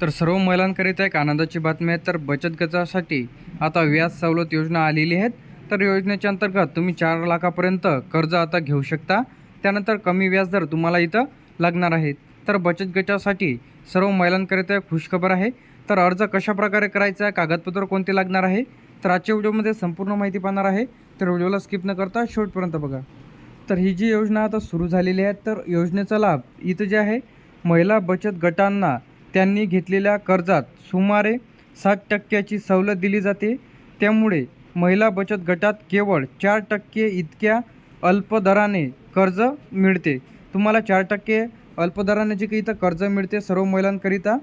तर सर्व महिलांकरिता एक आनंदाची बातमी आहे. तर बचत गटासाठी आता व्याज सवलत योजना आलेली आहेत. तर योजनेच्या अंतर्गत तुम्ही चार लाखापर्यंत कर्ज आता घेऊ शकता. त्यानंतर कमी व्याजदर तुम्हाला इथं लागणार आहे तर बचत गटासाठी सर्व महिलांकरिता एक खुशखबर आहे. तर अर्ज कशा प्रकारे करायचा आहे कागदपत्र कोणते लागणार आहे? तर आजच्या व्हिडिओमध्ये संपूर्ण माहिती पाहणार आहे. तर व्हिडिओला स्किप न करता शेवटपर्यंत बघा. तर ही जी योजना आता सुरू झालेली आहे तर योजनेचा लाभ इथं जे आहे महिला बचत गटांना त्यांनी घेतलेल्या कर्जात सुमारे सात टक्क्याची सवलत दिली जाते. त्यामुळे महिला बचत गटात केवळ चार टक्के इतक्या अल्पदराने कर्ज मिळते. तुम्हाला चार टक्के अल्पदराने जे काही इथं कर्ज मिळते सर्व महिलांकरिता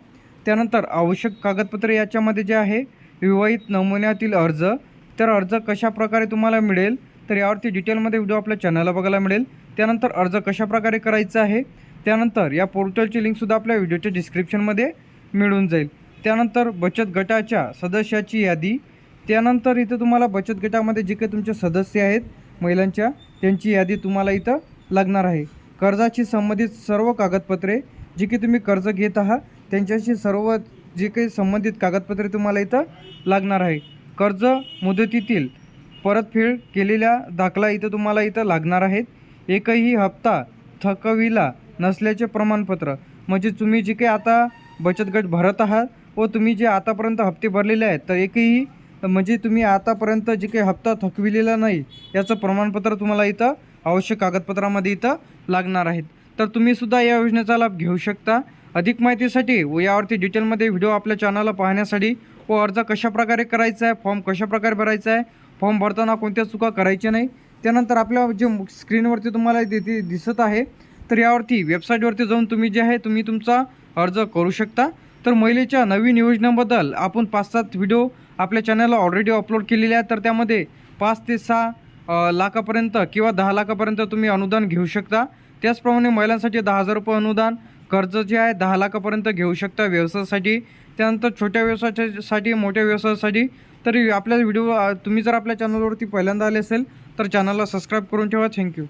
त्यानंतर आवश्यक कागदपत्रे याच्यामध्ये जे आहे विवाहित नमुन्यातील अर्ज तर अर्ज कशा प्रकारे तुम्हाला मिळेल तर यावरती डिटेलमध्ये व्हिडिओ आपल्या चॅनलला बघायला मिळेल. त्यानंतर अर्ज कशाप्रकारे करायचा आहे त्यानंतर या पोर्टलची लिंकसुद्धा आपल्या व्हिडिओच्या डिस्क्रिप्शनमध्ये मिळून जाईल. त्यानंतर बचत गटाच्या सदस्याची यादी. त्यानंतर इथं तुम्हाला बचत गटामध्ये जे काही तुमचे सदस्य आहेत महिलांच्या त्यांची यादी तुम्हाला इथं लागणार आहे. कर्जाशी संबंधित सर्व कागदपत्रे जी की तुम्ही कर्ज घेत आहात त्यांच्याशी सर्व जे काही संबंधित कागदपत्रे तुम्हाला इथं लागणार आहे. कर्ज मुदतीतील परतफेड केलेल्या दाखला इथं तुम्हाला इथं लागणार आहेत. एकही हप्ता थकविला नसल्याचे प्रमाणपत्र. म्हणजे तुम्ही जे काही आता बचत गट भरत आहात व तुम्ही जे आतापर्यंत हप्ते भरलेले आहेत तर एकही म्हणजे तुम्ही आतापर्यंत जे काही हप्ता थकविलेला नाही याचं प्रमाणपत्र तुम्हाला इथं आवश्यक कागदपत्रामध्ये इथं लागणार आहेत. तर तुम्ही सुद्धा या योजनेचा लाभ घेऊ शकता. अधिक माहितीसाठी व यावरती डिटेलमध्ये व्हिडिओ आपल्या चॅनलला पाहण्यासाठी व अर्ज कशाप्रकारे करायचा आहे फॉर्म कशाप्रकारे भरायचा आहे फॉर्म भरताना कोणत्या चुका करायच्या नाही त्यानंतर आपल्या जे स्क्रीनवरती तुम्हाला तिथे दिसत आहे तर यावरती वेबसाईटवरती जाऊन तुम्ही जे आहे तुम्ही तुमचा अर्ज करू शकता. तर महिलेच्या नवीन योजनेबद्दल आपण पाच सात व्हिडिओ आपल्या चॅनलला ऑलरेडी अपलोड केलेले आहेत. तर त्यामध्ये पाच ते सहा लाखापर्यंत किंवा दहा लाखापर्यंत तुम्ही अनुदान घेऊ शकता. त्याचप्रमाणे महिलांसाठी दहा हजार रुपये अनुदान कर्ज जे आहे दहा लाखापर्यंत घेऊ शकता व्यवसायासाठी. त्यानंतर छोट्या व्यवसायासाठी मोठ्या व्यवसायासाठी. तरी आपल्या व्हिडिओ तुम्ही जर आपल्या चॅनलवरती पहिल्यांदा आले असेल तर चॅनलला सबस्क्राईब करून ठेवा. थँक्यू